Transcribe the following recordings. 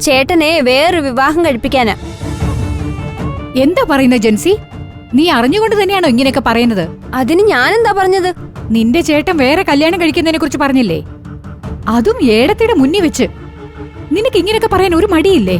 ചേട്ടനെ വേറൊരു വിവാഹം കഴിപ്പിക്കാനാ. എന്താ പറയുന്നത് ജൻസി? നീ അറിഞ്ഞുകൊണ്ട് തന്നെയാണോ ഇങ്ങനെയൊക്കെ പറയുന്നത്? അതിന് ഞാനെന്താ പറഞ്ഞത്? നിന്റെ ചേട്ടൻ വേറെ കല്യാണം കഴിക്കുന്നതിനെ കുറിച്ച് പറഞ്ഞില്ലേ? അതും ഏടത്തിയുടെ മുന്നിൽ വെച്ച്. നിനക്ക് ഇങ്ങനെയൊക്കെ പറയാൻ ഒരു മടിയില്ലേ?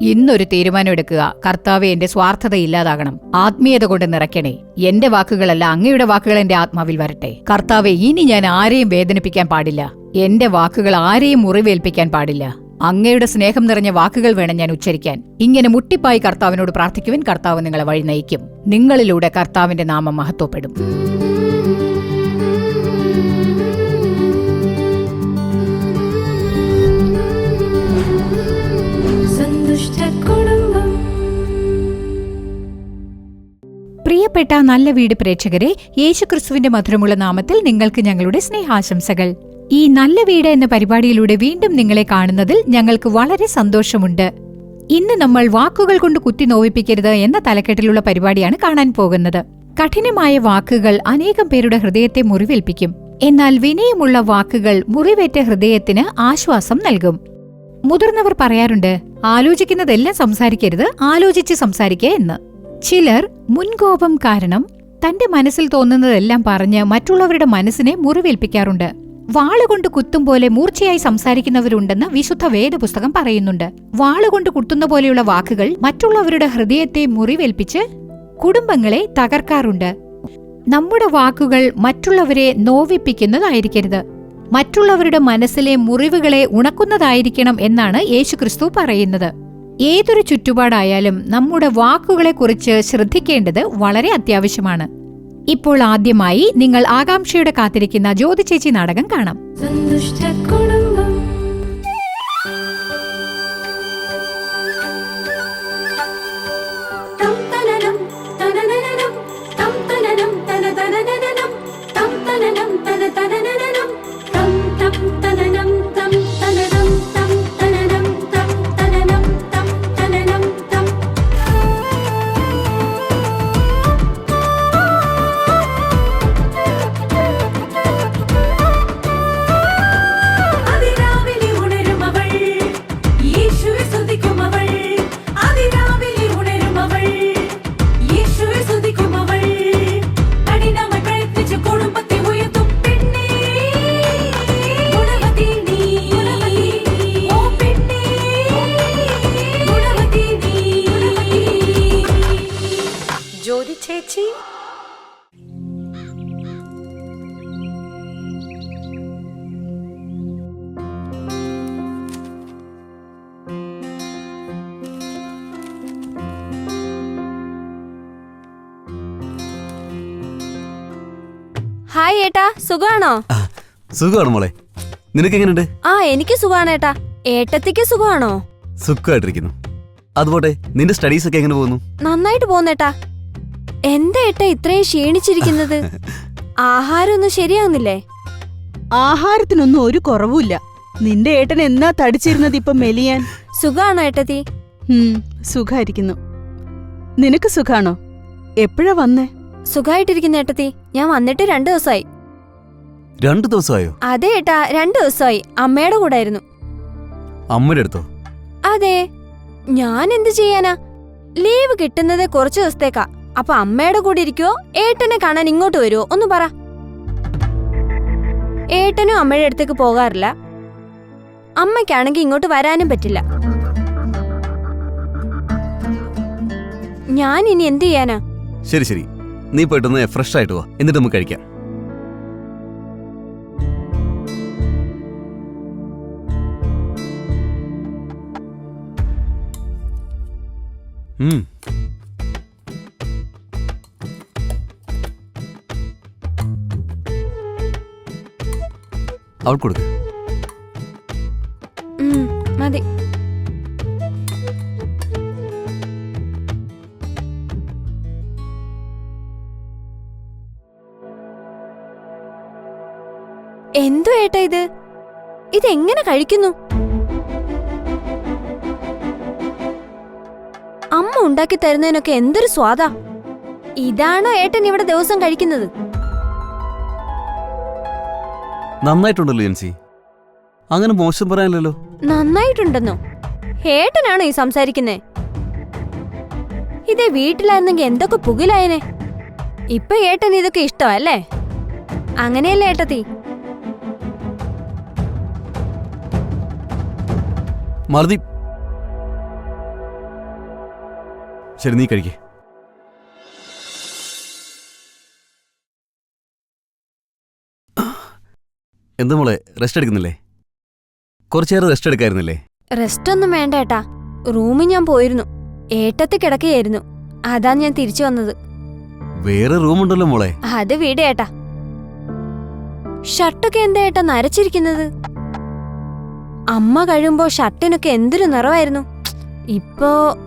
ഇന്നൊരു തീരുമാനം എടുക്കുക. കർത്താവ് എന്റെ സ്വാർത്ഥത ഇല്ലാതാകണം. ആത്മീയത കൊണ്ട് നിറയ്ക്കണേ. എന്റെ വാക്കുകളല്ല അങ്ങയുടെ വാക്കുകൾ എന്റെ ആത്മാവിൽ വരട്ടെ. കർത്താവെ ഇനി ഞാൻ ആരെയും വേദനിപ്പിക്കാൻ പാടില്ല. എന്റെ വാക്കുകൾ ആരെയും മുറിവേൽപ്പിക്കാൻ പാടില്ല. അങ്ങയുടെ സ്നേഹം നിറഞ്ഞ വാക്കുകൾ വേണം ഞാൻ ഉച്ചരിക്കാൻ. ഇങ്ങനെ മുട്ടിപ്പായി കർത്താവിനോട് പ്രാർത്ഥിക്കുവാൻ കർത്താവ് നിങ്ങളെ വഴി നയിക്കും. നിങ്ങളിലൂടെ കർത്താവിന്റെ നാമം മഹത്വപ്പെടും. പ്രിയപ്പെട്ട നല്ല വീട് പ്രേക്ഷകരെ യേശുക്രിസ്തുവിന്റെ മധുരമുള്ള നാമത്തിൽ നിങ്ങൾക്ക് ഞങ്ങളുടെ സ്നേഹാശംസകൾ. ഈ നല്ല വീട് എന്ന പരിപാടിയിലൂടെ വീണ്ടും നിങ്ങളെ കാണുന്നതിൽ ഞങ്ങൾക്ക് വളരെ സന്തോഷമുണ്ട്. ഇന്ന് നമ്മൾ വാക്കുകൾ കൊണ്ട് കുത്തി നോവിപ്പിക്കരുത് എന്ന തലക്കെട്ടിലുള്ള പരിപാടിയാണ് കാണാൻ പോകുന്നത്. കഠിനമായ വാക്കുകൾ അനേകം പേരുടെ ഹൃദയത്തെ മുറിവേൽപ്പിക്കും. എന്നാൽ വിനയമുള്ള വാക്കുകൾ മുറിവേറ്റ ഹൃദയത്തിന് ആശ്വാസം നൽകും. മുതിർന്നവർ പറയാറുണ്ട് ആലോചിക്കുന്നതെല്ലാം സംസാരിക്കരുത് ആലോചിച്ച് സംസാരിക്കുക എന്ന്. ചിലർ മുൻകോപം കാരണം തന്റെ മനസ്സിൽ തോന്നുന്നതെല്ലാം പറഞ്ഞ് മറ്റുള്ളവരുടെ മനസ്സിനെ മുറിവേൽപ്പിക്കാറുണ്ട്. വാളുകൊണ്ട് കുത്തും പോലെ മൂർച്ചയായി സംസാരിക്കുന്നവരുണ്ടെന്ന് വിശുദ്ധ വേദപുസ്തകം പറയുന്നുണ്ട്. വാളുകൊണ്ട് കുത്തുന്ന പോലെയുള്ള വാക്കുകൾ മറ്റുള്ളവരുടെ ഹൃദയത്തെ മുറിവേൽപ്പിച്ച് കുടുംബങ്ങളെ തകർക്കാറുണ്ട്. നമ്മുടെ വാക്കുകൾ മറ്റുള്ളവരെ നോവിപ്പിക്കുന്നതായിരിക്കരുത്. മറ്റുള്ളവരുടെ മനസ്സിലെ മുറിവുകളെ ഉണക്കുന്നതായിരിക്കണം എന്നാണ് യേശുക്രിസ്തു പറയുന്നത്. ഏതൊരു ചുറ്റുപാടായാലും നമ്മുടെ വാക്കുകളെക്കുറിച്ച് ശ്രദ്ധിക്കേണ്ടത് വളരെ അത്യാവശ്യമാണ്. ഇപ്പോൾ ആദ്യമായി നിങ്ങൾ ആകാംക്ഷയുടെ കാത്തിരിക്കുന്ന ജ്യോതി ചേച്ചി നാടകം കാണാം. സുഖാണോ? സുഖാണ് സുഖമാണ് മോളെ. നിനക്ക് എങ്ങനെയുണ്ട് ആ എനിക്ക് സുഖാണ് ഏട്ടാ. ഏട്ടത്തിക്ക് സുഖാണോ സുഖമായിട്ടിരിക്കുന്നു. അതുപോട്ടെ നിന്റെ സ്റ്റഡീസ് ഒക്കെ എങ്ങനെ പോകുന്നു? നന്നായിട്ട് പോകുന്നേട്ടാ എന്താ ഏട്ടാ ഇത്രയും ക്ഷീണിച്ചിരിക്കുന്നത്? ആഹാരമൊന്നും ശരിയാകുന്നില്ലേ ആഹാരത്തിനൊന്നും ഒരു കുറവുമില്ല. നിന്റെ ഏട്ടൻ എന്നാ തടിച്ചിരുന്നത് ഇപ്പൊ മെലിയാൻ? സുഖാണോ ഏട്ടത്തി? സുഖായിരിക്കുന്നു. നിനക്ക് സുഖാണോ? എപ്പോഴാ വന്നേ? സുഖമായിട്ടിരിക്കുന്ന ഏട്ടത്തി. ഞാൻ വന്നിട്ട് രണ്ടു ദിവസമായി രണ്ടു ദിവസമായോ? അതെ ഏട്ടാ രണ്ടു ദിവസമായി. അമ്മയുടെ കൂടെ ആയിരുന്നു അമ്മയുടെ അടുത്തോ അതെ. ഞാൻ എന്ത് ചെയ്യാനാ? ലീവ് കിട്ടുന്നത് കുറച്ചു ദിവസത്തേക്കാ. അപ്പൊ അമ്മയുടെ കൂടെ ഇരിക്കുവോ? ഏട്ടനെ കാണാൻ ഇങ്ങോട്ട് വരുവോ? ഒന്ന് പറ. ഏട്ടനും അമ്മയുടെ അടുത്തേക്ക് പോകാറില്ല. അമ്മയ്ക്കാണെങ്കിൽ ഇങ്ങോട്ട് വരാനും പറ്റില്ല. ഞാൻ ഇനി എന്ത് ചെയ്യാനാ? ശരി ശരി. നീ പെട്ടെന്ന് ഫ്രഷ് ആയിട്ട് വാ. എന്നിട്ട് നമുക്ക് കഴിക്കാം. ഉം. അവൾക്ക് കൊടുക്ക്. മതി. എന്തോ ഏട്ടാ ഇത്? ഇതെങ്ങനെ കഴിക്കുന്നു? ഉണ്ടാക്കി തരുന്നതിനൊക്കെ എന്തൊരു സ്വാദാ. ഇതാണോ ഏട്ടൻ ഇവിടെ ദിവസം കഴിക്കുന്നത്. നന്നായിട്ടുണ്ടല്ലോ ജെൻസി അങ്ങനെ മോശം പറയാനില്ലല്ലോ. നന്നായിട്ടുണ്ടെന്നോ? ഏട്ടനാണോ ഈ സംസാരിക്കുന്നേ? ഇതേ വീട്ടിലായിരുന്നെങ്കിൽ എന്തൊക്കെ പുകിലായനെ. ഇപ്പൊ ഏട്ടൻ ഇതൊക്കെ ഇഷ്ടമല്ലേ അങ്ങനെയല്ലേ ഏട്ടത്തി? മറുതി ശരി നീ കഴിക്കേ. എന്താ മോളെ റെസ്റ്റ് എടുക്കുന്നില്ലേ? കുറച്ചേരം റെസ്റ്റ് എടുക്കായിരുന്നില്ലേ? റെസ്റ്റ് ഒന്നും വേണ്ട ഏട്ടാ. റൂമിൽ ഞാൻ പോയിരുന്നു. ഏട്ടത്തി കിടക്കുകയായിരുന്നു. അതാ ഞാൻ തിരിച്ചു വന്നത്. വേറെ റൂമുണ്ടല്ലോ മോളെ. അത് വീട് ഏട്ടാ. ഷർട്ടൊക്കെ എന്താ ഏട്ടാ നരച്ചിരിക്കുന്നത്? അമ്മ കഴിയുമ്പോ ഷർട്ടിനൊക്കെ എന്തൊരു നിറവായിരുന്നു. ഇപ്പോ.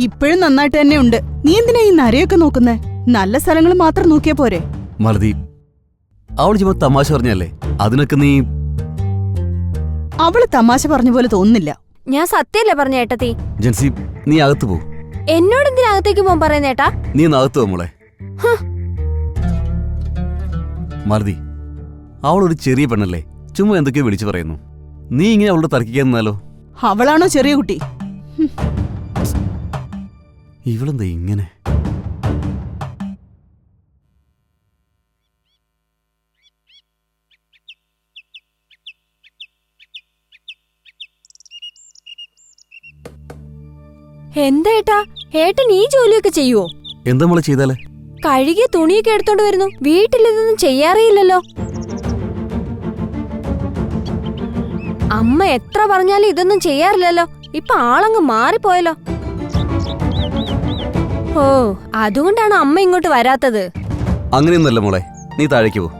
ഇപ്പോഴും നന്നായിട്ട് തന്നെ ഉണ്ട്. നീ എന്തിനാ ഈ നരയൊക്കെ നോക്കുന്നേ? നല്ല സ്ഥലങ്ങൾ മാത്രം നോക്കിയാ പോരെ. മറുതി അവൾ ചുമ്മാ തമാശ പറഞ്ഞല്ലേ അതിനൊക്കെ നീ അവൾ തമാശ പറഞ്ഞ പോലെ തോന്നുന്നില്ല. ഞാൻ സത്യല്ലേ പറഞ്ഞ ഏട്ടത്തി? ജൻസി നീ അകത്ത് പോ. എന്നോട് എന്തിനാ അകത്തേക്ക് പോകാൻ പറയുന്ന ഏട്ടാ? നീ അകത്ത് പോ മോളെ. ഹ്. അവൾ അവളൊരു ചെറിയ പെണ്ണല്ലേ? ചുമ്മാ എന്തൊക്കെയോ വിളിച്ചു പറയുന്നു. നീ ഇങ്ങനെ അവളോട് തർക്കിക്കാൻ നിന്നാലോ അവളാണോ ചെറിയ കുട്ടി? ഇവളെന്താ ഇങ്ങനെ? എന്താ ഏട്ടാ? ഏട്ടൻ ഈ ജോലിയൊക്കെ ചെയ്യുവോ? എന്താ മോളെ ചെയ്താലേ? കഴുകിയ തുണിയൊക്കെ എടുത്തോണ്ട് വരുന്നു. വീട്ടിൽ ഇതൊന്നും ചെയ്യാറേയില്ലല്ലോ. അമ്മ എത്ര പറഞ്ഞാലും ഇതൊന്നും ചെയ്യാറില്ലല്ലോ. ഇപ്പൊ ആളങ്ങ് മാറിപ്പോയല്ലോ. ഓ അതുകൊണ്ടാണ് അമ്മ ഇങ്ങോട്ട് വരാത്തത്? അങ്ങനെയൊന്നുമല്ല മോളെ നീ താഴേക്ക് പോ.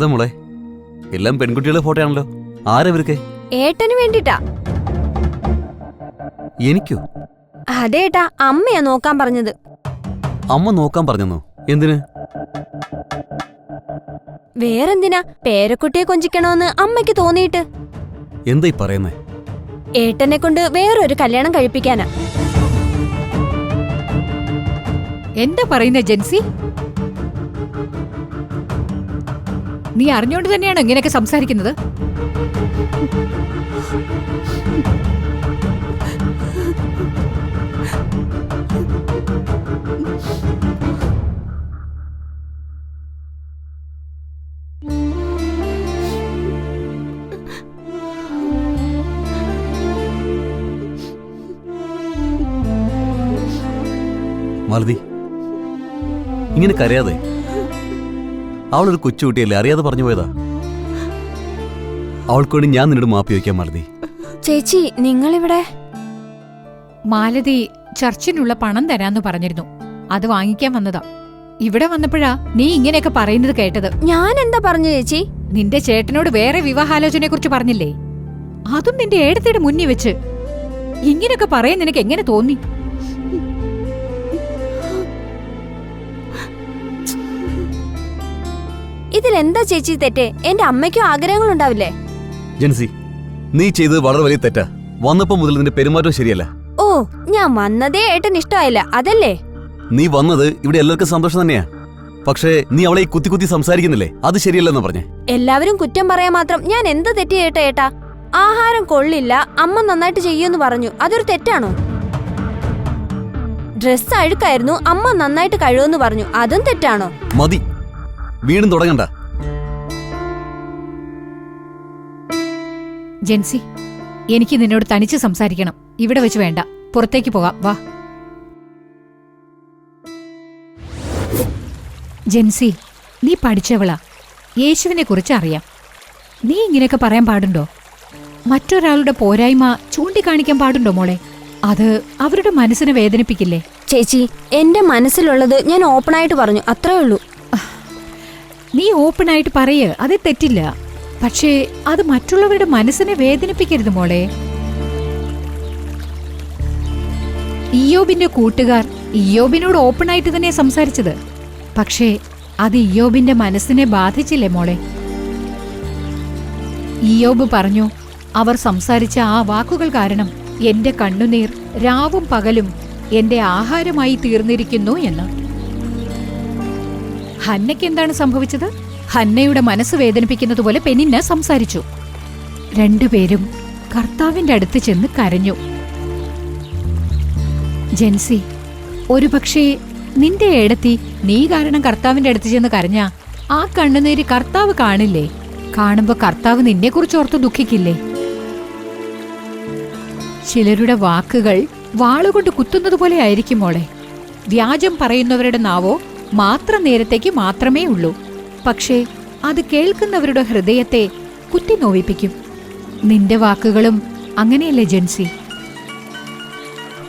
എന്താ മോളെ. എല്ലാം പെൺകുട്ടികളുടെ ഫോട്ടോ ആണല്ലോ ആരവർക്ക് ഏട്ടന് വേണ്ടിട്ടാ. എനിക്കോ? അതേട്ടാ അമ്മയാ നോക്കാൻ പറഞ്ഞത്. അമ്മ നോക്കാൻ പറഞ്ഞെന്നോ? എന്തിന്? വേറെന്തിനാ? പേരക്കുട്ടിയെ കൊഞ്ചിക്കണോന്ന് അമ്മയ്ക്ക് തോന്നിയിട്ട്. എന്തായി പറയുന്നേ? ഏട്ടനെ കൊണ്ട് വേറൊരു കല്യാണം കഴിപ്പിക്കാനാ. എന്താ പറയുന്ന ജെൻസി? നീ അറിഞ്ഞോണ്ട് തന്നെയാണോ ഇങ്ങനെയൊക്കെ സംസാരിക്കുന്നത്? ഇങ്ങനെ കരയാതെ അവളൊരു കൊച്ചുകുട്ടിയല്ലേ? അറിയാതെ പറഞ്ഞു പോയതാ. അവൾക്ക് വേണ്ടി ഞാൻ നിന്നോട് മാപ്പി വയ്ക്കാൻ മറന്നി. ചേച്ചി നിങ്ങളിവിടെ? മാലതി ചർച്ചിനുള്ള പണം തരാന്ന് പറഞ്ഞിരുന്നു. അത് വാങ്ങിക്കാൻ വന്നതാ. ഇവിടെ വന്നപ്പോഴാ നീ ഇങ്ങനെയൊക്കെ പറയുന്നത് കേട്ടത്. ഞാൻ എന്താ പറഞ്ഞു ചേച്ചി? നിന്റെ ചേട്ടനോട് വേറെ വിവാഹാലോചനയെ കുറിച്ച് പറഞ്ഞില്ലേ? അതും നിന്റെ ഏടത്തിയുടെ മുന്നിൽ വെച്ച്. ഇങ്ങനെയൊക്കെ പറയാൻ നിനക്ക് എങ്ങനെ തോന്നി? ഇതിലെന്താ ചേച്ചി തെറ്റ്? എന്റെ അമ്മയ്ക്കും ആഗ്രഹങ്ങളുണ്ടാവില്ലേ ജൻസി നീ ചെയ്തത് വളരെ വലിയ തെറ്റാ. വന്നപ്പോ മുതൽ നിന്റെ പെരുമാറ്റം ശരിയല്ല. ഓ ഞാൻ വന്നതേ ഏട്ടൻ ഇഷ്ടമായില്ല. അതല്ലേ? നീ വന്നത് ഇവിടെ എല്ലാവർക്കും സന്തോഷം തന്നെയാ. പക്ഷേ നീ അവളെ കുത്തി കുത്തി സംസാരിക്കുന്നില്ലേ? അത് ശരിയല്ലെന്ന് പറഞ്ഞേ. എല്ലാവരും കുറ്റം പറയാൻ മാത്രം ഞാൻ എന്ത് തെറ്റ് ചെയ്യട്ടെ ഏട്ടാ? ആഹാരം കൊള്ളില്ല അമ്മ നന്നായിട്ട് ചെയ്യുമെന്ന് പറഞ്ഞു. അതൊരു തെറ്റാണോ? ഡ്രസ് അഴുക്കായിരുന്നു അമ്മ നന്നായിട്ട് കഴുകുമെന്ന് പറഞ്ഞു. അതും തെറ്റാണോ? മതി. വീണ്ടും തുടങ്ങണ്ട. ജെൻസി എനിക്ക് നിന്നോട് തനിച്ച് സംസാരിക്കണം. ഇവിടെ വെച്ച് വേണ്ട. പുറത്തേക്ക് പോകാം. വാ. ജെൻസി നീ പഠിച്ചവളാ. യേശുവിനെ കുറിച്ച് അറിയാം. നീ ഇങ്ങനെയൊക്കെ പറയാൻ പാടുണ്ടോ? മറ്റൊരാളുടെ പോരായ്മ ചൂണ്ടിക്കാണിക്കാൻ പാടുണ്ടോ മോളെ? അത് അവരുടെ മനസ്സിനെ വേദനിപ്പിക്കില്ലേ? ചേച്ചി എന്റെ മനസ്സിലുള്ളത് ഞാൻ ഓപ്പണായിട്ട് പറഞ്ഞു. അത്രേ ഉള്ളൂ. നീ ഓപ്പൺ ആയിട്ട് പറയ്. അത് തെറ്റില്ല. പക്ഷേ അത് മറ്റുള്ളവരുടെ മനസ്സിനെ വേദനിപ്പിക്കരുത് മോളെ. ഇയോബിന്റെ കൂട്ടുകാർ ഇയോബിനോട് ഓപ്പൺ ആയിട്ട് തന്നെ സംസാരിച്ചത്. പക്ഷേ അത് ഇയോബിന്റെ മനസ്സിനെ ബാധിച്ചില്ലേ മോളെ? ഇയോബ് പറഞ്ഞു അവർ സംസാരിച്ച ആ വാക്കുകൾ കാരണം എന്റെ കണ്ണുനീർ രാവും പകലും എന്റെ ആഹാരമായി തീർന്നിരിക്കുന്നു എന്ന്. ഹന്നയ്ക്ക് എന്താണ് സംഭവിച്ചത്? ഹന്നയുടെ മനസ്സ് വേദനിപ്പിക്കുന്നതുപോലെ പെനിന്ന സംസാരിച്ചു. രണ്ടുപേരും കർത്താവിന്റെ അടുത്ത് ചെന്ന് കരഞ്ഞു. ജെൻസി ഒരുപക്ഷേ നിന്റെ ഏടത്തി നീ കാരണം കർത്താവിന്റെ അടുത്ത് ചെന്ന് കരഞ്ഞ ആ കണ്ണുനീര് കർത്താവ് കാണില്ലേ? കാണുമ്പോ കർത്താവ് നിന്നെക്കുറിച്ച് ഓർത്ത് ദുഃഖിക്കില്ലേ? ചിലരുടെ വാക്കുകൾ വാളുകൊണ്ട് കുത്തുന്നത് പോലെ ആയിരിക്കും മോളെ. വ്യാജം പറയുന്നവരുടെ നാവോ മാത്ര നേരത്തേക്ക് മാത്രമേ ഉള്ളൂ. പക്ഷേ അത് കേൾക്കുന്നവരുടെ ഹൃദയത്തെ കുത്തി നോവിപ്പിക്കും നിന്റെ വാക്കുകളും അങ്ങനെയല്ലേ ജെൻസി?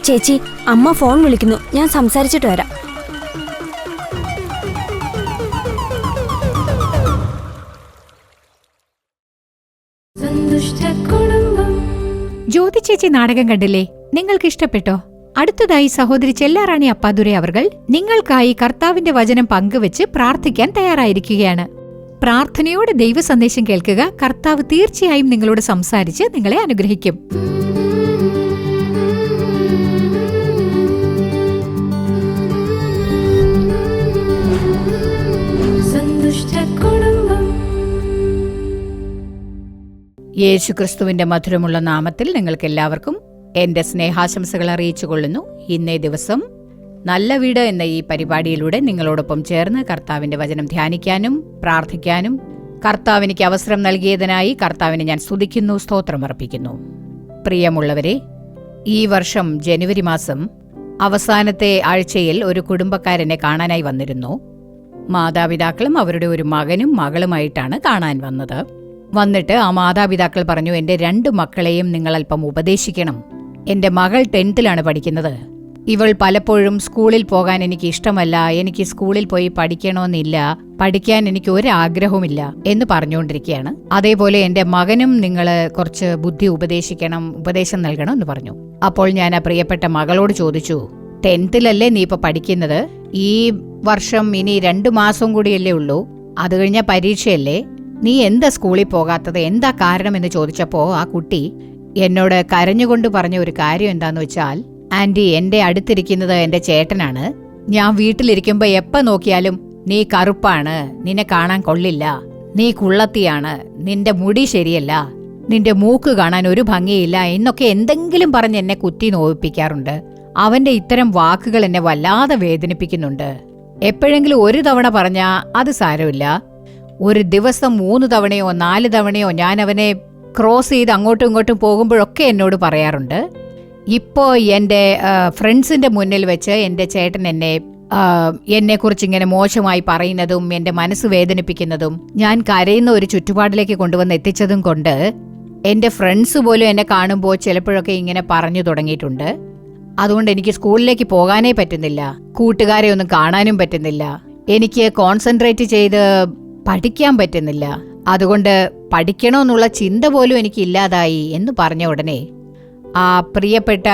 ചേച്ചി അമ്മ ഫോൺ വിളിക്കുന്നു. ഞാൻ സംസാരിച്ചിട്ട് വരാം. ജ്യോതി ചേച്ചി നാടകം കണ്ടില്ലേ? നിങ്ങൾക്ക് ഇഷ്ടപ്പെട്ടോ അടുത്തതായി സഹോദരി ചെല്ലാറാണി അപ്പാദുരെ അവർകൾ നിങ്ങൾക്കായി കർത്താവിന്റെ വചനം പങ്കുവച്ച് പ്രാർത്ഥിക്കാൻ തയ്യാറായിരിക്കുകയാണ്. പ്രാർത്ഥനയോടെ ദൈവ സന്ദേശം കേൾക്കുക കർത്താവ് തീർച്ചയായും നിങ്ങളോട് സംസാരിച്ച് നിങ്ങളെ അനുഗ്രഹിക്കും. യേശുക്രിസ്തുവിന്റെ മധുരമുള്ള നാമത്തിൽ നിങ്ങൾക്ക് എല്ലാവർക്കും എന്റെ സ്നേഹാശംസകൾ അറിയിച്ചു കൊള്ളുന്നു ഇന്നേ ദിവസം നല്ല വീട് എന്ന ഈ പരിപാടിയിലൂടെ നിങ്ങളോടൊപ്പം ചേർന്ന് കർത്താവിന്റെ വചനം ധ്യാനിക്കാനും പ്രാർത്ഥിക്കാനും കർത്താവിനിക്ക് അവസരം നൽകിയതിനായി കർത്താവിനെ ഞാൻ സ്തുതിക്കുന്നു സ്തോത്രമർപ്പിക്കുന്നു പ്രിയമുള്ളവരെ ഈ വർഷം ജനുവരി മാസം അവസാനത്തെ ആഴ്ചയിൽ ഒരു കുടുംബക്കാരനെ കാണാനായി വന്നിരുന്നു. മാതാപിതാക്കളും അവരുടെ ഒരു മകനും മകളുമായിട്ടാണ് കാണാൻ വന്നത്. വന്നിട്ട് ആ മാതാപിതാക്കൾ പറഞ്ഞു എന്റെ രണ്ട് മക്കളെയും നിങ്ങൾ അല്പം ഉപദേശിക്കണം. എന്റെ മകൾ ടെൻത്തിലാണ് പഠിക്കുന്നത്. ഇവൾ പലപ്പോഴും സ്കൂളിൽ പോകാൻ എനിക്ക് ഇഷ്ടമല്ല എനിക്ക് സ്കൂളിൽ പോയി പഠിക്കണമെന്നില്ല പഠിക്കാൻ എനിക്ക് ഒരാഗ്രഹവുമില്ല എന്ന് പറഞ്ഞുകൊണ്ടിരിക്കുകയാണ്. അതേപോലെ എന്റെ മകനും നിങ്ങൾ കുറച്ച് ബുദ്ധി ഉപദേശിക്കണം ഉപദേശം നൽകണം എന്ന് പറഞ്ഞു. അപ്പോൾ ഞാൻ ആ പ്രിയപ്പെട്ട മകളോട് ചോദിച്ചു ടെൻത്തിലല്ലേ നീ ഇപ്പോൾ പഠിക്കുന്നത്? ഈ വർഷം ഇനി രണ്ടു മാസം കൂടിയല്ലേ ഉള്ളൂ? അത് കഴിഞ്ഞ പരീക്ഷയല്ലേ? നീ എന്താ സ്കൂളിൽ പോകാത്തത്? എന്താ കാരണം എന്ന് ചോദിച്ചപ്പോ ആ കുട്ടി എന്നോട് കരഞ്ഞുകൊണ്ട് പറഞ്ഞ ഒരു കാര്യം എന്താന്ന് വെച്ചാൽ ആന്റി എന്റെ അടുത്തിരിക്കുന്നത് എന്റെ ചേട്ടനാണ്. ഞാൻ വീട്ടിലിരിക്കുമ്പോ എപ്പ നോക്കിയാലും നീ കറുപ്പാണ്. നിന്നെ കാണാൻ കൊള്ളില്ല. നീ കുള്ളത്തിയാണ്. നിന്റെ മുടി ശരിയല്ല. നിന്റെ മൂക്ക് കാണാൻ ഒരു ഭംഗിയില്ല എന്നൊക്കെ എന്തെങ്കിലും പറഞ്ഞ് എന്നെ കുത്തി നോവിപ്പിക്കാറുണ്ട്. അവന്റെ ഇത്തരം വാക്കുകൾ എന്നെ വല്ലാതെ വേദനിപ്പിക്കുന്നുണ്ട്. എപ്പോഴെങ്കിലും ഒരു തവണ പറഞ്ഞാ അത് സാരമില്ല. ഒരു ദിവസം മൂന്ന് തവണയോ നാല് തവണയോ ഞാൻ അവനെ ക്രോസ് ചെയ്ത് അങ്ങോട്ടും ഇങ്ങോട്ടും പോകുമ്പോഴൊക്കെ എന്നോട് പറയാറുണ്ട്. ഇപ്പോൾ എന്റെ ഫ്രണ്ട്സിന്റെ മുന്നിൽ വെച്ച് എന്റെ ചേട്ടൻ എന്നെ എന്നെക്കുറിച്ച് ഇങ്ങനെ മോശമായി പറയുന്നതും എന്റെ മനസ്സ് വേദനിപ്പിക്കുന്നതും ഞാൻ കരയുന്ന ഒരു ചുറ്റുപാടിലേക്ക് കൊണ്ടുവന്ന് എത്തിച്ചതും കൊണ്ട് എന്റെ ഫ്രണ്ട്സ് പോലും എന്നെ കാണുമ്പോൾ ചിലപ്പോഴൊക്കെ ഇങ്ങനെ പറഞ്ഞു തുടങ്ങിയിട്ടുണ്ട്. അതുകൊണ്ട് എനിക്ക് സ്കൂളിലേക്ക് പോകാനേ പറ്റുന്നില്ല. കൂട്ടുകാരെ ഒന്നും കാണാനും പറ്റുന്നില്ല. എനിക്ക് കോൺസെൻട്രേറ്റ് ചെയ്ത് പഠിക്കാൻ പറ്റുന്നില്ല. അതുകൊണ്ട് പഠിക്കണമെന്നുള്ള ചിന്ത പോലും എനിക്ക് ഇല്ലാതായി എന്ന് പറഞ്ഞ ഉടനെ ആ പ്രിയപ്പെട്ട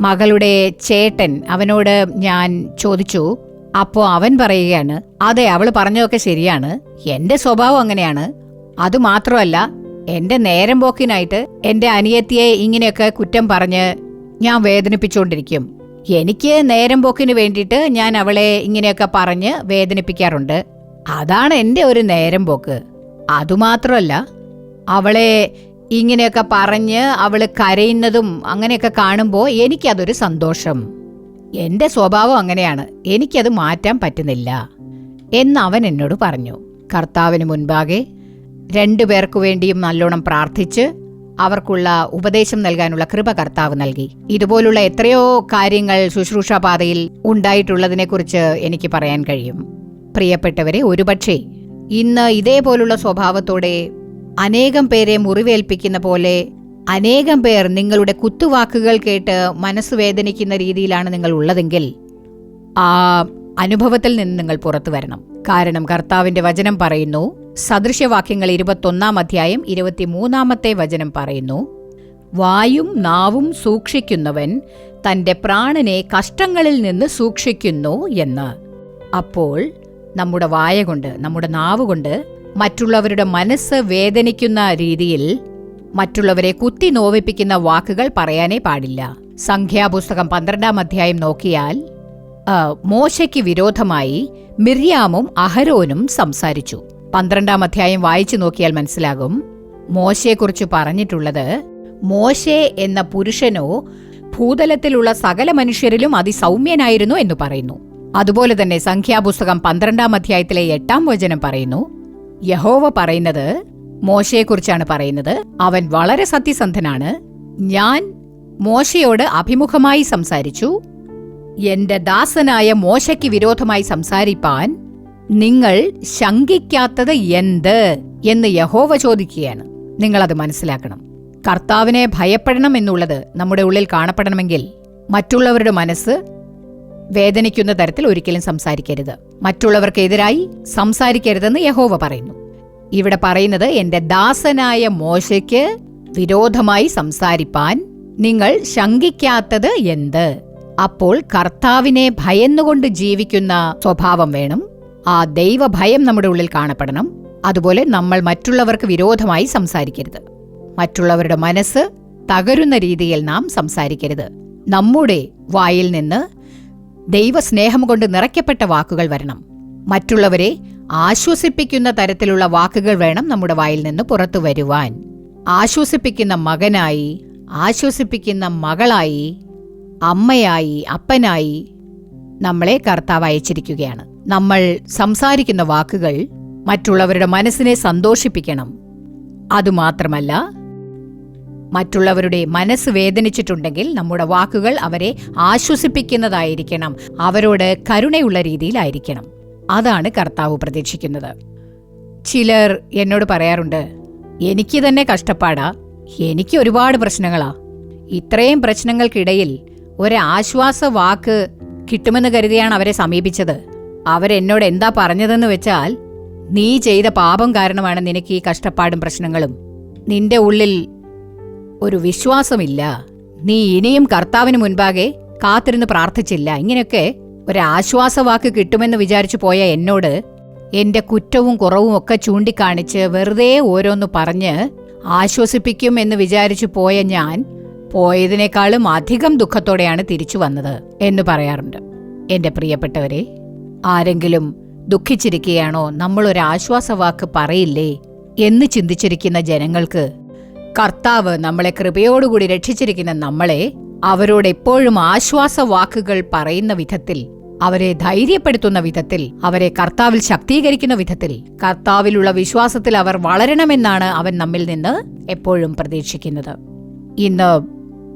മകളുടെ ചേട്ടൻ അവനോട് ഞാൻ ചോദിച്ചു അപ്പോൾ അവൻ പറയുകയാണ് അതെ അവൾ പറഞ്ഞതൊക്കെ ശരിയാണ് എന്റെ സ്വഭാവം അങ്ങനെയാണ്. അതുമാത്രമല്ല എന്റെ നേരം പോക്കിനായിട്ട് എന്റെ അനിയത്തിയെ ഇങ്ങനെയൊക്കെ കുറ്റം പറഞ്ഞ് ഞാൻ വേദനിപ്പിച്ചുകൊണ്ടിരിക്കും. എനിക്ക് നേരം പോക്കിന് വേണ്ടിയിട്ട് ഞാൻ അവളെ ഇങ്ങനെയൊക്കെ പറഞ്ഞ് വേദനിപ്പിക്കാറുണ്ട്. അതാണ് എന്റെ ഒരു നേരം പോക്ക്. അതുമാത്രമല്ല അവളെ ഇങ്ങനെയൊക്കെ പറഞ്ഞ് അവൾ കരയുന്നതും അങ്ങനെയൊക്കെ കാണുമ്പോൾ എനിക്കതൊരു സന്തോഷം. എന്റെ സ്വഭാവം അങ്ങനെയാണ്. എനിക്കത് മാറ്റാൻ പറ്റുന്നില്ല എന്ന് അവൻ എന്നോട് പറഞ്ഞു. കർത്താവിന് മുൻപാകെ രണ്ടു പേർക്കു വേണ്ടിയും നല്ലോണം പ്രാർത്ഥിച്ച് അവർക്കുള്ള ഉപദേശം നൽകാനുള്ള കൃപ കർത്താവ് നൽകി. ഇതുപോലുള്ള എത്രയോ കാര്യങ്ങൾ ശുശ്രൂഷാപാതയിൽ ഉണ്ടായിട്ടുള്ളതിനെക്കുറിച്ച് എനിക്ക് പറയാൻ കഴിയും. പ്രിയപ്പെട്ടവരെ ഒരുപക്ഷെ ഇന്ന് ഇതേപോലുള്ള സ്വഭാവത്തോടെ അനേകം പേരെ മുറിവേൽപ്പിക്കുന്ന പോലെ അനേകം പേർ നിങ്ങളുടെ കുത്തുവാക്കുകൾ കേട്ട് മനസ്സ് വേദനിക്കുന്ന രീതിയിലാണ് നിങ്ങൾ ഉള്ളതെങ്കിൽ ആ അനുഭവത്തിൽ നിന്ന് നിങ്ങൾ പുറത്തു വരണം. കാരണം കർത്താവിന്റെ വചനം പറയുന്നു സദൃശ്യവാക്യങ്ങൾ ഇരുപത്തൊന്നാം അധ്യായം ഇരുപത്തിമൂന്നാമത്തെ വചനം പറയുന്നു വായും നാവും സൂക്ഷിക്കുന്നവൻ തന്റെ പ്രാണനെ കഷ്ടങ്ങളിൽ നിന്ന് സൂക്ഷിക്കുന്നു എന്ന്. അപ്പോൾ നമ്മുടെ വായ കൊണ്ട് നമ്മുടെ നാവ് കൊണ്ട് മറ്റുള്ളവരുടെ മനസ്സ് വേദനിക്കുന്ന രീതിയിൽ മറ്റുള്ളവരെ കുത്തി നോവിപ്പിക്കുന്ന വാക്കുകൾ പറയാനേ പാടില്ല. സംഖ്യാപുസ്തകം പന്ത്രണ്ടാം അധ്യായം നോക്കിയാൽ മോശയ്ക്ക് വിരോധമായി മിർയാമും അഹരോനും സംസാരിച്ചു. പന്ത്രണ്ടാം അധ്യായം വായിച്ചു നോക്കിയാൽ മനസ്സിലാകും മോശയെക്കുറിച്ച് പറഞ്ഞിട്ടുള്ളത് മോശെ എന്ന പുരുഷനോ ഭൂതലത്തിലുള്ള സകല മനുഷ്യരിലും അതിസൗമ്യനായിരുന്നു എന്ന് പറയുന്നു. അതുപോലെ തന്നെ സംഖ്യാപുസ്തകം പന്ത്രണ്ടാം അധ്യായത്തിലെ എട്ടാം വചനം പറയുന്നു. യഹോവ പറയുന്നത് മോശയെക്കുറിച്ചാണ് പറയുന്നത്. അവൻ വളരെ സത്യസന്ധനാണ്. ഞാൻ മോശയോട് അഭിമുഖമായി സംസാരിച്ചു. എന്റെ ദാസനായ മോശയ്ക്ക് വിരോധമായി സംസാരിപ്പാൻ നിങ്ങൾ ശങ്കിക്കാത്തത് എന്ത് എന്ന് യഹോവ ചോദിക്കുകയാണ്. നിങ്ങളത് മനസ്സിലാക്കണം. കർത്താവിനെ ഭയപ്പെടണം എന്നുള്ളത് നമ്മുടെ ഉള്ളിൽ കാണപ്പെടണമെങ്കിൽ മറ്റുള്ളവരുടെ മനസ്സ് വേദനിക്കുന്ന തരത്തിൽ ഒരിക്കലും സംസാരിക്കരുത്. മറ്റുള്ളവർക്കെതിരായി സംസാരിക്കരുതെന്ന് യഹോവ പറയുന്നു. ഇവിടെ പറയുന്നത് എന്റെ ദാസനായ മോശയ്ക്ക് വിരോധമായി സംസാരിപ്പാൻ നിങ്ങൾ ശങ്കിക്കാത്തത് എന്ത്? അപ്പോൾ കർത്താവിനെ ഭയന്നുകൊണ്ട് ജീവിക്കുന്ന സ്വഭാവം വേണം. ആ ദൈവഭയം നമ്മുടെ ഉള്ളിൽ കാണപ്പെടണം. അതുപോലെ നമ്മൾ മറ്റുള്ളവർക്ക് വിരോധമായി സംസാരിക്കരുത്. മറ്റുള്ളവരുടെ മനസ്സ് തകരുന്ന രീതിയിൽ നാം സംസാരിക്കരുത്. നമ്മുടെ വായിൽ നിന്ന് ദൈവസ്നേഹം കൊണ്ട് നിറയ്ക്കപ്പെട്ട വാക്കുകൾ വരണം. മറ്റുള്ളവരെ ആശ്വസിപ്പിക്കുന്ന തരത്തിലുള്ള വാക്കുകൾ വേണം നമ്മുടെ വായിൽ നിന്ന് പുറത്തു വരുവാൻ. ആശ്വസിപ്പിക്കുന്ന മകനായി ആശ്വസിപ്പിക്കുന്ന മകളായി അമ്മയായി അപ്പനായി നമ്മളെ കർത്താവ് അയച്ചിരിക്കുകയാണ്. നമ്മൾ സംസാരിക്കുന്ന വാക്കുകൾ മറ്റുള്ളവരുടെ മനസ്സിനെ സന്തോഷിപ്പിക്കണം. അതുമാത്രമല്ല മറ്റുള്ളവരുടെ മനസ്സ് വേദനിച്ചിട്ടുണ്ടെങ്കിൽ നമ്മുടെ വാക്കുകൾ അവരെ ആശ്വസിപ്പിക്കുന്നതായിരിക്കണം. അവരോട് കരുണയുള്ള രീതിയിലായിരിക്കണം. അതാണ് കർത്താവ് പ്രതീക്ഷിക്കുന്നത്. ചിലർ എന്നോട് പറയാറുണ്ട് എനിക്ക് തന്നെ കഷ്ടപ്പാടാ. എനിക്ക് ഒരുപാട് പ്രശ്നങ്ങളാ. ഇത്രയും പ്രശ്നങ്ങൾക്കിടയിൽ ഒരാശ്വാസ വാക്ക് കിട്ടുമെന്ന് കരുതിയാണ് അവരെ സമീപിച്ചത്. അവരെന്നോട് എന്താ പറഞ്ഞതെന്ന് വെച്ചാൽ നീ ചെയ്ത പാപം കാരണമാണ് നിനക്ക് ഈ കഷ്ടപ്പാടും പ്രശ്നങ്ങളും. നിന്റെ ഉള്ളിൽ ഒരു വിശ്വാസമില്ല. നീ ഇനിയും കർത്താവിന് മുൻപാകെ കാത്തിരുന്ന് പ്രാർത്ഥിച്ചില്ല. ഇങ്ങനെയൊക്കെ ഒരു ആശ്വാസവാക്ക് കിട്ടുമെന്ന് വിചാരിച്ചു പോയ എന്നോട് എന്റെ കുറ്റവും കുറവും ഒക്കെ ചൂണ്ടിക്കാണിച്ച് വെറുതെ ഓരോന്ന് പറഞ്ഞ് ആശ്വസിപ്പിക്കും എന്ന് വിചാരിച്ചു പോയ ഞാൻ പോയതിനേക്കാളും അധികം ദുഃഖത്തോടെയാണ് തിരിച്ചു വന്നത് എന്ന് പറയാറുണ്ട്. എന്റെ പ്രിയപ്പെട്ടവരെ ആരെങ്കിലും ദുഃഖിച്ചിരിക്കുകയാണോ? നമ്മളൊരാശ്വാസവാക്ക് പറയില്ലേ എന്ന് ചിന്തിച്ചിരിക്കുന്ന ജനങ്ങൾക്ക് കർത്താവ് നമ്മളെ കൃപയോടുകൂടി രക്ഷിച്ചിരിക്കുന്ന നമ്മളെ അവരോട് എപ്പോഴും ആശ്വാസ വാക്കുകൾ പറയുന്ന വിധത്തിൽ അവരെ ധൈര്യപ്പെടുത്തുന്ന വിധത്തിൽ അവരെ കർത്താവിൽ ശക്തീകരിക്കുന്ന വിധത്തിൽ കർത്താവിലുള്ള വിശ്വാസത്തിൽ അവർ വളരണമെന്നാണ് അവൻ നമ്മിൽ നിന്ന് എപ്പോഴും പ്രതീക്ഷിക്കുന്നത്. ഇന്ന്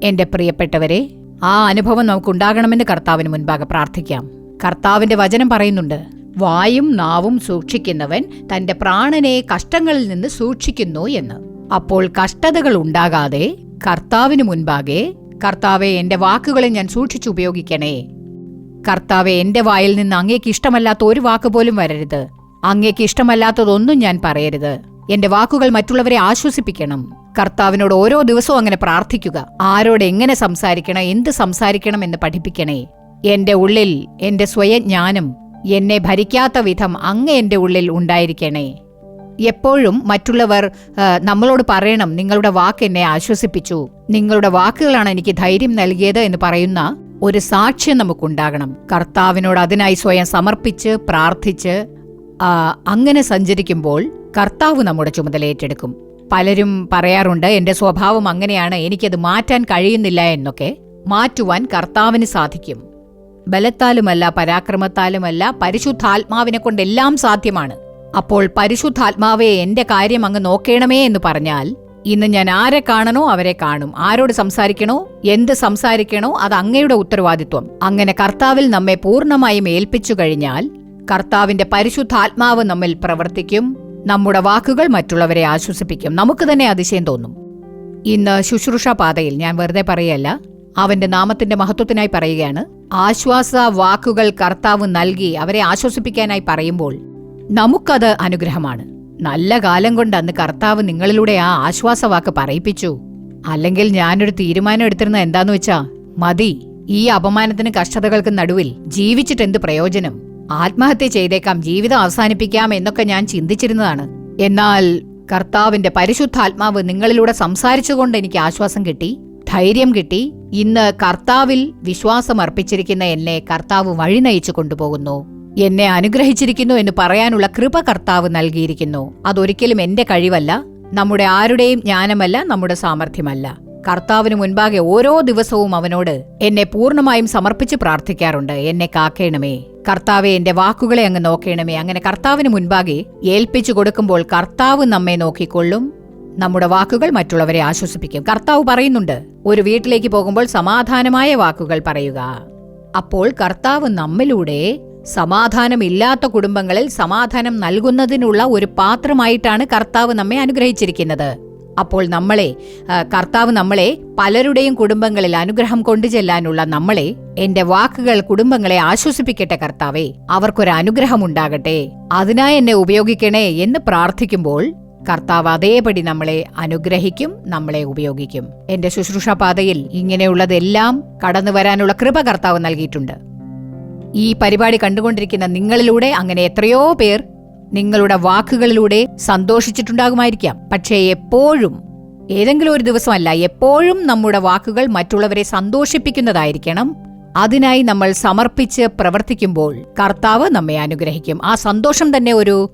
എന്റെ പ്രിയപ്പെട്ടവരെ ആ അനുഭവം നമുക്കുണ്ടാകണമെന്ന് കർത്താവിന് മുൻപാകെ പ്രാർത്ഥിക്കാം. കർത്താവിന്റെ വചനം പറയുന്നുണ്ട് വായും നാവും സൂക്ഷിക്കുന്നവൻ തന്റെ പ്രാണനെ കഷ്ടങ്ങളിൽ നിന്ന് സൂക്ഷിക്കുന്നു എന്ന്. അപ്പോൾ കഷ്ടതകൾ ഉണ്ടാകാതെ കർത്താവിന് മുൻപാകെ കർത്താവെ എന്റെ വാക്കുകളെ ഞാൻ സൂക്ഷിച്ചു ഉപയോഗിക്കണേ. കർത്താവെ എന്റെ വായിൽ നിന്ന് അങ്ങേക്ക് ഇഷ്ടമല്ലാത്ത ഒരു വാക്ക് പോലും വരരുത്. അങ്ങേക്ക് ഇഷ്ടമല്ലാത്തതൊന്നും ഞാൻ പറയരുത്. എന്റെ വാക്കുകൾ മറ്റുള്ളവരെ ആശ്വസിപ്പിക്കണം. കർത്താവിനോട് ഓരോ ദിവസവും അങ്ങനെ പ്രാർത്ഥിക്കുക. ആരോട് എങ്ങനെ സംസാരിക്കണം എന്ത് സംസാരിക്കണം എന്ന് പഠിപ്പിക്കണേ. എന്റെ ഉള്ളിൽ എന്റെ സ്വയജ്ഞാനം എന്നെ ഭരിക്കാത്ത വിധം അങ്ങ് എന്റെ ഉള്ളിൽ ഉണ്ടായിരിക്കണേ. എപ്പോഴും മറ്റുള്ളവർ നമ്മളോട് പറയണം നിങ്ങളുടെ വാക്ക് എന്നെ ആശ്വസിപ്പിച്ചു. നിങ്ങളുടെ വാക്കുകളാണ് എനിക്ക് ധൈര്യം നൽകിയത് എന്ന് പറയുന്ന ഒരു സാക്ഷ്യം നമുക്കുണ്ടാകണം. കർത്താവിനോട് അതിനായി സ്വയം സമർപ്പിച്ച് പ്രാർത്ഥിച്ച് അങ്ങനെ സഞ്ചരിക്കുമ്പോൾ കർത്താവ് നമ്മുടെ ചുമതല ഏറ്റെടുക്കും. പലരും പറയാറുണ്ട് എന്റെ സ്വഭാവം അങ്ങനെയാണ് എനിക്കത് മാറ്റാൻ കഴിയുന്നില്ല എന്നൊക്കെ. മാറ്റുവാൻ കർത്താവിന് സാധിക്കും. ബലത്താലുമല്ല പരാക്രമത്താലുമല്ല പരിശുദ്ധാത്മാവിനെ കൊണ്ടെല്ലാം സാധ്യമാണ്. അപ്പോൾ പരിശുദ്ധാത്മാവെ എന്റെ കാര്യം അങ്ങ് നോക്കേണമേ എന്ന് പറഞ്ഞാൽ ഇന്ന് ഞാൻ ആരെ കാണണോ അവരെ കാണും. ആരോട് സംസാരിക്കണോ എന്ത് സംസാരിക്കണോ അത് അങ്ങയുടെ ഉത്തരവാദിത്വം. അങ്ങനെ കർത്താവിൽ നമ്മെ പൂർണമായും ഏൽപ്പിച്ചു കഴിഞ്ഞാൽ കർത്താവിന്റെ പരിശുദ്ധാത്മാവ് നമ്മിൽ പ്രവർത്തിക്കും നമ്മുടെ വാക്കുകൾ മറ്റുള്ളവരെ ആശ്വസിപ്പിക്കും. നമുക്ക് തന്നെ അതിശയം തോന്നും. ഇന്ന് ശുശ്രൂഷ പാതയിൽ ഞാൻ വെറുതെ പറയല്ല അവന്റെ നാമത്തിന്റെ മഹത്വത്തിനായി പറയുകയാണ്. ആശ്വാസ വാക്കുകൾ കർത്താവ് നൽകി അവരെ ആശ്വസിപ്പിക്കാനായി പറയുമ്പോൾ നമുക്കത് അനുഗ്രഹമാണ്. നല്ല കാലം കൊണ്ട് അന്ന് കർത്താവ് നിങ്ങളിലൂടെ ആ ആശ്വാസവാക്ക് പറയിപ്പിച്ചു. അല്ലെങ്കിൽ ഞാനൊരു തീരുമാനം എടുത്തിരുന്ന എന്താന്ന് വെച്ചാ മതി ഈ അപമാനത്തിന് കഷ്ടതകൾക്ക് നടുവിൽ ജീവിച്ചിട്ട് എന്ത് പ്രയോജനം? ആത്മഹത്യ ചെയ്തേക്കാം ജീവിതം അവസാനിപ്പിക്കാം എന്നൊക്കെ ഞാൻ ചിന്തിച്ചിരുന്നതാണ്. എന്നാൽ കർത്താവിന്റെ പരിശുദ്ധാത്മാവ് നിങ്ങളിലൂടെ സംസാരിച്ചുകൊണ്ട് എനിക്ക് ആശ്വാസം കിട്ടി ധൈര്യം കിട്ടി. ഇന്ന് കർത്താവിൽ വിശ്വാസം അർപ്പിച്ചിരിക്കുന്ന എന്നെ കർത്താവ് വഴി നയിച്ചു കൊണ്ടുപോകുന്നു. എന്നെ അനുഗ്രഹിച്ചിരിക്കുന്നു എന്ന് പറയാനുള്ള കൃപ കർത്താവ് നൽകിയിരിക്കുന്നു. അതൊരിക്കലും എന്റെ കഴിവല്ല നമ്മുടെ ആരുടെയും ജ്ഞാനമല്ല നമ്മുടെ സാമർഥ്യമല്ല. കർത്താവിന് മുൻപാകെ ഓരോ ദിവസവും അവനോട് എന്നെ പൂർണമായും സമർപ്പിച്ച് പ്രാർത്ഥിക്കാറുണ്ട്. എന്നെ കാക്കേണമേ. കർത്താവെ എന്റെ വാക്കുകളെ അങ്ങ് നോക്കേണമേ. അങ്ങനെ കർത്താവിന് മുൻപാകെ ഏൽപ്പിച്ചു കൊടുക്കുമ്പോൾ കർത്താവ് നമ്മെ നോക്കിക്കൊള്ളും. നമ്മുടെ വാക്കുകൾ മറ്റുള്ളവരെ ആശ്വസിപ്പിക്കും. കർത്താവ് പറയുന്നുണ്ട് ഒരു വീട്ടിലേക്ക് പോകുമ്പോൾ സമാധാനമായ വാക്കുകൾ പറയുക. അപ്പോൾ കർത്താവ് നമ്മിലൂടെ സമാധാനമില്ലാത്ത കുടുംബങ്ങളിൽ സമാധാനം നൽകുന്നതിനുള്ള ഒരു പാത്രമായിട്ടാണ് കർത്താവ് നമ്മെ അനുഗ്രഹിച്ചിരിക്കുന്നത്. അപ്പോൾ നമ്മളെ കർത്താവ് നമ്മളെ പലരുടെയും കുടുംബങ്ങളിൽ അനുഗ്രഹം കൊണ്ടു ചെല്ലാനുള്ള നമ്മളെ എന്റെ വാക്കുകൾ കുടുംബങ്ങളെ ആശ്വസിപ്പിക്കട്ടെ കർത്താവേ. അവർക്കൊരു അനുഗ്രഹം ഉണ്ടാകട്ടെ. അതിനായി എന്നെ ഉപയോഗിക്കണേ എന്ന് പ്രാർത്ഥിക്കുമ്പോൾ കർത്താവ് അതേപടി നമ്മളെ അനുഗ്രഹിക്കും നമ്മളെ ഉപയോഗിക്കും. എന്റെ ശുശ്രൂഷ പാതയിൽ ഇങ്ങനെയുള്ളതെല്ലാം കടന്നു വരാനുള്ള കൃപ കർത്താവ് നൽകിയിട്ടുണ്ട്. ഈ പരിപാടി കണ്ടുകൊണ്ടിരിക്കുന്ന നിങ്ങളിലൂടെ അങ്ങനെ എത്രയോ പേർ നിങ്ങളുടെ വാക്കുകളിലൂടെ സന്തോഷിച്ചിട്ടുണ്ടാകുമായിരിക്കാം. പക്ഷേ എപ്പോഴും ഏതെങ്കിലും ഒരു ദിവസമല്ല എപ്പോഴും നമ്മുടെ വാക്കുകൾ മറ്റുള്ളവരെ സന്തോഷിപ്പിക്കുന്നതായിരിക്കണം. അതിനായി നമ്മൾ സമർപ്പിച്ച് പ്രവർത്തിക്കുമ്പോൾ കർത്താവ് നമ്മെ അനുഗ്രഹിക്കും. ആ സന്തോഷം തന്നെ ഒരു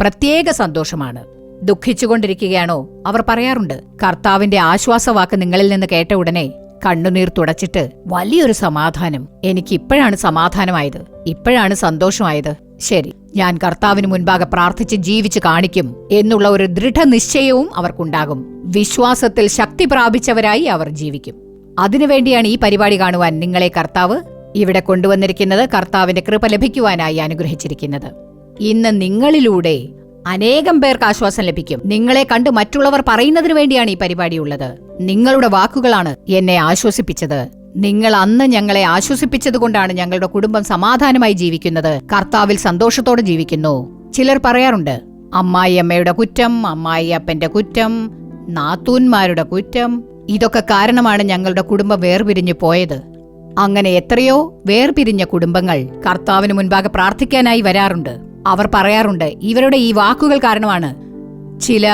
പ്രത്യേക സന്തോഷമാണ്. ദുഃഖിച്ചുകൊണ്ടിരിക്കുകയാണോ? അവർ പറയാറുണ്ട് കർത്താവിന്റെ ആശ്വാസവാക്ക് നിങ്ങളിൽ നിന്ന് കേട്ട ഉടനെ കണ്ണുനീർ തുടച്ചിട്ട് വലിയൊരു സമാധാനം. എനിക്ക് ഇപ്പോഴാണ് സമാധാനമായത്. ഇപ്പോഴാണ് സന്തോഷമായത്. ശരി ഞാൻ കർത്താവിന് മുൻപാകെ പ്രാർത്ഥിച്ച് ജീവിച്ച് കാണിക്കും എന്നുള്ള ഒരു ദൃഢനിശ്ചയവും അവർക്കുണ്ടാകും. വിശ്വാസത്തിൽ ശക്തി പ്രാപിച്ചവരായി അവർ ജീവിക്കും. അതിനുവേണ്ടിയാണ് ഈ പരിപാടി കാണുവാൻ നിങ്ങളെ കർത്താവ് ഇവിടെ കൊണ്ടുവന്നിരിക്കുന്നത് കർത്താവിന്റെ കൃപ ലഭിക്കുവാനായി അനുഗ്രഹിച്ചിരിക്കുന്നത്. ഇന്ന് നിങ്ങളിലൂടെ അനേകം പേർക്ക് ആശ്വാസം ലഭിക്കും. നിങ്ങളെ കണ്ട് മറ്റുള്ളവർ പറയുന്നതിനു വേണ്ടിയാണ് ഈ പരിപാടി ഉള്ളത്. നിങ്ങളുടെ വാക്കുകളാണ് എന്നെ ആശ്വസിപ്പിച്ചത്. നിങ്ങൾ അന്ന് ഞങ്ങളെ ആശ്വസിപ്പിച്ചതുകൊണ്ടാണ് ഞങ്ങളുടെ കുടുംബം സമാധാനമായി ജീവിക്കുന്നത്. കർത്താവിൽ സന്തോഷത്തോടെ ജീവിക്കുന്നു. ചിലർ പറയാറുണ്ട് അമ്മായി അമ്മയുടെ കുറ്റം അമ്മായി അപ്പന്റെ കുറ്റം നാത്തൂന്മാരുടെ കുറ്റം. ഇതൊക്കെ കാരണമാണ് ഞങ്ങളുടെ കുടുംബം വേർപിരിഞ്ഞു പോയത്. അങ്ങനെ എത്രയോ വേർപിരിഞ്ഞ കുടുംബങ്ങൾ കർത്താവിന് മുൻപാകെ പ്രാർത്ഥിക്കാനായി വരാറുണ്ട്. അവർ പറയാറുണ്ട്. ഇവരുടെ ഈ വാക്കുകൾ കാരണമാണ് ചില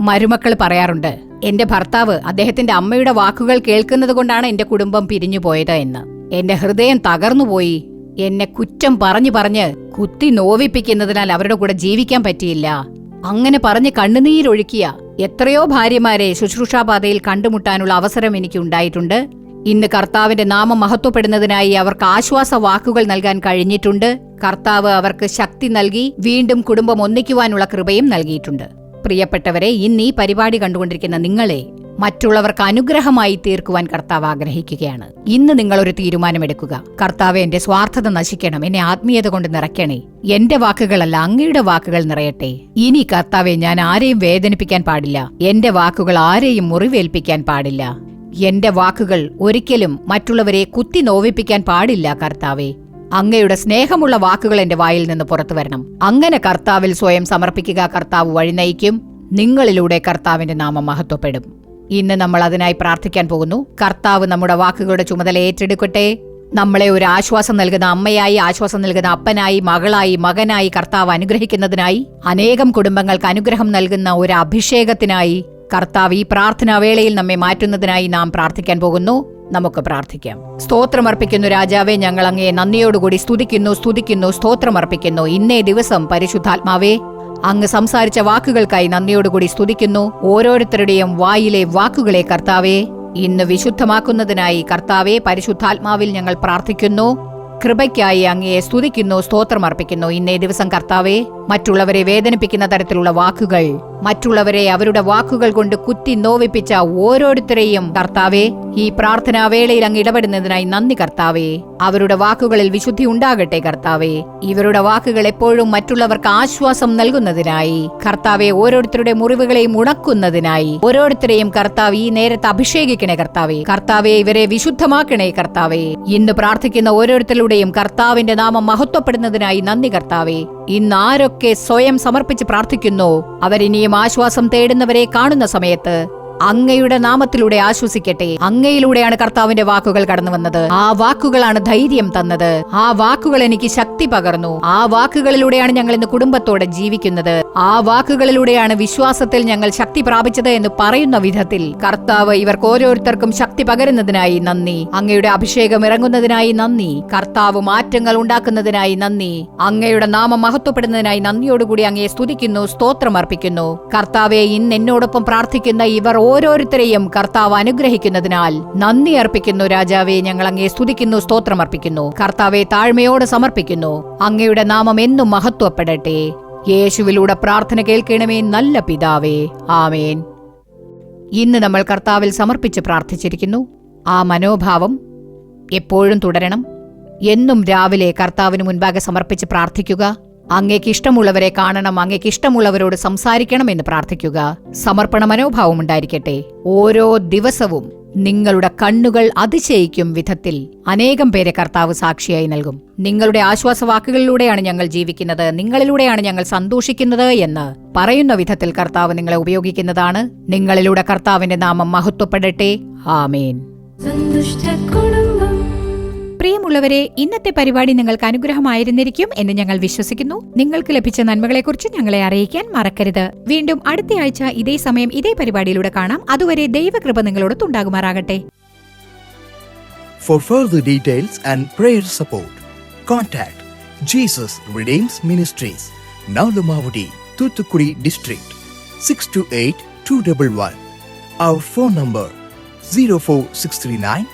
മരുമക്കൾ പറയാറുണ്ട്. എന്റെ ഭർത്താവ് അദ്ദേഹത്തിന്റെ അമ്മയുടെ വാക്കുകൾ കേൾക്കുന്നത് കൊണ്ടാണ് എന്റെ കുടുംബം പിരിഞ്ഞു പോയത് എന്ന്. എന്റെ ഹൃദയം തകർന്നുപോയി എന്നെ കുറ്റം പറഞ്ഞു പറഞ്ഞ് കുത്തി നോവിപ്പിക്കുന്നതിനാൽ അവരുടെ കൂടെ ജീവിക്കാൻ പറ്റിയില്ല. അങ്ങനെ പറഞ്ഞ് കണ്ണുനീരൊഴുക്കിയ എത്രയോ ഭാര്യമാരെ ശുശ്രൂഷാപാതയിൽ കണ്ടുമുട്ടാനുള്ള അവസരം എനിക്ക് ഉണ്ടായിട്ടുണ്ട് ഇന്ന് കർത്താവിന്റെ നാമം മഹത്വപ്പെടുന്നതിനായി അവർക്ക് ആശ്വാസ വാക്കുകൾ നൽകാൻ കഴിഞ്ഞിട്ടുണ്ട്. കർത്താവ് അവർക്ക് ശക്തി നൽകി വീണ്ടും കുടുംബം ഒന്നിക്കുവാനുള്ള കൃപയും നൽകിയിട്ടുണ്ട്. പ്രിയപ്പെട്ടവരെ ഇന്ന് ഈ പരിപാടി കണ്ടുകൊണ്ടിരിക്കുന്ന നിങ്ങളെ മറ്റുള്ളവർക്ക് അനുഗ്രഹമായി തീർക്കുവാൻ കർത്താവ് ആഗ്രഹിക്കുകയാണ്. ഇന്ന് നിങ്ങൾ ഒരു തീരുമാനമെടുക്കുക. കർത്താവ് എന്റെ സ്വാർത്ഥത നശിക്കണം എന്നെ ആത്മീയത കൊണ്ട് നിറയ്ക്കണേ. എന്റെ വാക്കുകളല്ല അങ്ങയുടെ വാക്കുകൾ നിറയട്ടെ. ഇനി കർത്താവെ ഞാൻ ആരെയും വേദനിപ്പിക്കാൻ പാടില്ല. എന്റെ വാക്കുകൾ ആരെയും മുറിവേൽപ്പിക്കാൻ പാടില്ല. എന്റെ വാക്കുകൾ ഒരിക്കലും മറ്റുള്ളവരെ കുത്തി നോവിപ്പിക്കാൻ പാടില്ല കർത്താവേ. അങ്ങയുടെ സ്നേഹമുള്ള വാക്കുകൾ എന്റെ വായിൽ നിന്ന് പുറത്തു വരണം. അങ്ങനെ കർത്താവിൽ സ്വയം സമർപ്പിക്കുക കർത്താവ് വഴി നയിക്കും. നിങ്ങളിലൂടെ കർത്താവിന്റെ നാമം മഹത്വപ്പെടും. ഇന്ന് നമ്മൾ അതിനായി പ്രാർത്ഥിക്കാൻ പോകുന്നു. കർത്താവ് നമ്മുടെ വാക്കുകളുടെ ചുമതല ഏറ്റെടുക്കട്ടെ. നമ്മളെ ഒരു ആശ്വാസം നൽകുന്ന അമ്മയായി ആശ്വാസം നൽകുന്ന അപ്പനായി മകളായി മകനായി കർത്താവ് അനുഗ്രഹിക്കുന്നതിനായി അനേകം കുടുംബങ്ങൾക്ക് അനുഗ്രഹം നൽകുന്ന ഒരു അഭിഷേകത്തിനായി കർത്താവ് ഈ പ്രാർത്ഥനാ വേളയിൽ നമ്മെ മാറ്റുന്നതിനായി നാം പ്രാർത്ഥിക്കാൻ പോകുന്നു. നമുക്ക് പ്രാർത്ഥിക്കാം. സ്തോത്രമർപ്പിക്കുന്നു രാജാവെ ഞങ്ങൾ അങ്ങയെ നന്ദിയോടുകൂടി സ്തുതിക്കുന്നു സ്തുതിക്കുന്നു സ്തോത്രമർപ്പിക്കുന്നു ഇന്നേ ദിവസം പരിശുദ്ധാത്മാവേ അങ്ങ് സംസാരിച്ച വാക്കുകൾക്കായി നന്ദിയോടുകൂടി സ്തുതിക്കുന്നു. ഓരോരുത്തരുടെയും വായിലെ വാക്കുകളെ കർത്താവേ ഇന്ന് വിശുദ്ധമാക്കുന്നതിനായി കർത്താവെ പരിശുദ്ധാത്മാവിൽ ഞങ്ങൾ പ്രാർത്ഥിക്കുന്നു. കൃപയ്ക്കായി അങ്ങയെ സ്തുതിക്കുന്നു സ്തോത്രമർപ്പിക്കുന്നു ഇന്നേ ദിവസം കർത്താവെ മറ്റുള്ളവരെ വേദനിപ്പിക്കുന്ന തരത്തിലുള്ള വാക്കുകൾ മറ്റുള്ളവരെ അവരുടെ വാക്കുകൾ കൊണ്ട് കുത്തി നോവിപ്പിച്ച ഓരോരുത്തരെയും കർത്താവെ ഈ പ്രാർത്ഥനാവേളയിൽ അങ്ങ് ഇടപെടുന്നതിനായി നന്ദി കർത്താവേ. അവരുടെ വാക്കുകളിൽ വിശുദ്ധി ഉണ്ടാകട്ടെ കർത്താവേ. ഇവരുടെ വാക്കുകൾ എപ്പോഴും മറ്റുള്ളവർക്ക് ആശ്വാസം നൽകുന്നതിനായി. കർത്താവെ ഓരോരുത്തരുടെ മുറിവുകളെയും ഉണക്കുന്നതിനായി. ഓരോരുത്തരെയും കർത്താവ് ഈ നേരത്തെ അഭിഷേകിക്കണേ കർത്താവേ. കർത്താവെ ഇവരെ വിശുദ്ധമാക്കണേ കർത്താവേ. ഇന്ന് പ്രാർത്ഥിക്കുന്ന ഓരോരുത്തരുടെയും കർത്താവിന്റെ നാമം മഹത്വപ്പെടുന്നതിനായി നന്ദി കർത്താവേ. ഇന്ന് ആരൊക്കെ സ്വയം സമർപ്പിച്ച് പ്രാർത്ഥിക്കുന്നു. അവരിനിയും ആശ്വാസം തേടുന്നവരെ കാണുന്ന സമയത്ത് അങ്ങയുടെ നാമത്തിലൂടെ ആശ്വസിക്കട്ടെ. അങ്ങയിലൂടെയാണ് കർത്താവിന്റെ വാക്കുകൾ കടന്നു വന്നത് ആ വാക്കുകളാണ് ധൈര്യം തന്നത്. ആ വാക്കുകൾ എനിക്ക് ശക്തി പകർന്നു. ആ വാക്കുകളിലൂടെയാണ് ഞങ്ങൾ ഇന്ന് കുടുംബത്തോടെ ജീവിക്കുന്നത്. ആ വാക്കുകളിലൂടെയാണ് വിശ്വാസത്തിൽ ഞങ്ങൾ ശക്തി പ്രാപിച്ചത് എന്ന് പറയുന്ന വിധത്തിൽ കർത്താവ് ഇവർക്ക് ഓരോരുത്തർക്കും ശക്തി പകരുന്നതിനായി നന്ദി. അങ്ങയുടെ അഭിഷേകം ഇറങ്ങുന്നതിനായി നന്ദി. കർത്താവ് മാറ്റങ്ങൾ ഉണ്ടാക്കുന്നതിനായി നന്ദി. അങ്ങയുടെ നാമം മഹത്വപ്പെടുന്നതിനായി നന്ദിയോടുകൂടി അങ്ങയെ സ്തുതിക്കുന്നു സ്തോത്രം അർപ്പിക്കുന്നു. കർത്താവെ ഇന്ന് എന്നോടൊപ്പം പ്രാർത്ഥിക്കുന്ന ഇവർ ഓരോരുത്തരെയും കർത്താവ് അനുഗ്രഹിക്കുന്നതിനാൽ നന്ദി അർപ്പിക്കുന്നു രാജാവെ ഞങ്ങൾ അങ്ങേ സ്തുതിക്കുന്നു സ്തോത്രമർപ്പിക്കുന്നു കർത്താവെ താഴ്മയോട് സമർപ്പിക്കുന്നു. അങ്ങയുടെ നാമം എന്നും മഹത്വപ്പെടട്ടെ. യേശുവിലൂടെ പ്രാർത്ഥന കേൾക്കണമേ നല്ല പിതാവേ. ആമേൻ. ഇന്ന് നമ്മൾ കർത്താവിൽ സമർപ്പിച്ച് പ്രാർത്ഥിച്ചിരിക്കുന്നു. ആ മനോഭാവം എപ്പോഴും തുടരണം. എന്നും രാവിലെ കർത്താവിന് മുൻപാകെ സമർപ്പിച്ച് പ്രാർത്ഥിക്കുക. അങ്ങേക്ക് ഇഷ്ടമുള്ളവരെ കാണണം അങ്ങേക്ക് ഇഷ്ടമുള്ളവരോട് സംസാരിക്കണം എന്ന് പ്രാർത്ഥിക്കുക. സമർപ്പണ മനോഭാവം ഉണ്ടായിരിക്കട്ടെ. ഓരോ ദിവസവും നിങ്ങളുടെ കണ്ണുകൾ അതിശയിക്കും വിധത്തിൽ അനേകം പേരെ കർത്താവ് സാക്ഷിയായി നൽകും. നിങ്ങളുടെ ആശ്വാസവാക്കുകളിലൂടെയാണ് ഞങ്ങൾ ജീവിക്കുന്നത് നിങ്ങളിലൂടെയാണ് ഞങ്ങൾ സന്തോഷിക്കുന്നത് എന്ന് പറയുന്ന വിധത്തിൽ കർത്താവ് നിങ്ങളെ ഉപയോഗിക്കുന്നതാണ്. നിങ്ങളിലൂടെ കർത്താവിന്റെ നാമം മഹത്വപ്പെടട്ടെ. ആമേൻ. സന്തുഷ്ടകുടുംബം പ്രിയമുള്ളവരെ ഇന്നത്തെ പരിപാടി നിങ്ങൾക്ക് അനുഗ്രഹമായിരുന്നിരിക്കും എന്ന് ഞങ്ങൾ വിശ്വസിക്കുന്നു. നിങ്ങൾക്ക് ലഭിച്ച നന്മകളെക്കുറിച്ച് ഞങ്ങളെ അറിയിക്കാൻ മറക്കരുത്. വീണ്ടും അടുത്തയാഴ്ച ഇതേ സമയം ഇതേ പരിപാടിയിലൂടെ കാണാം. അതുവരെ ദൈവകൃപ നിങ്ങളോട് ഉണ്ടാകുമാറാകട്ടെ. For further details and Jesus Redeems Ministries, Nalamavudi, Thuthukudi District, 628-211. Our phone number 04639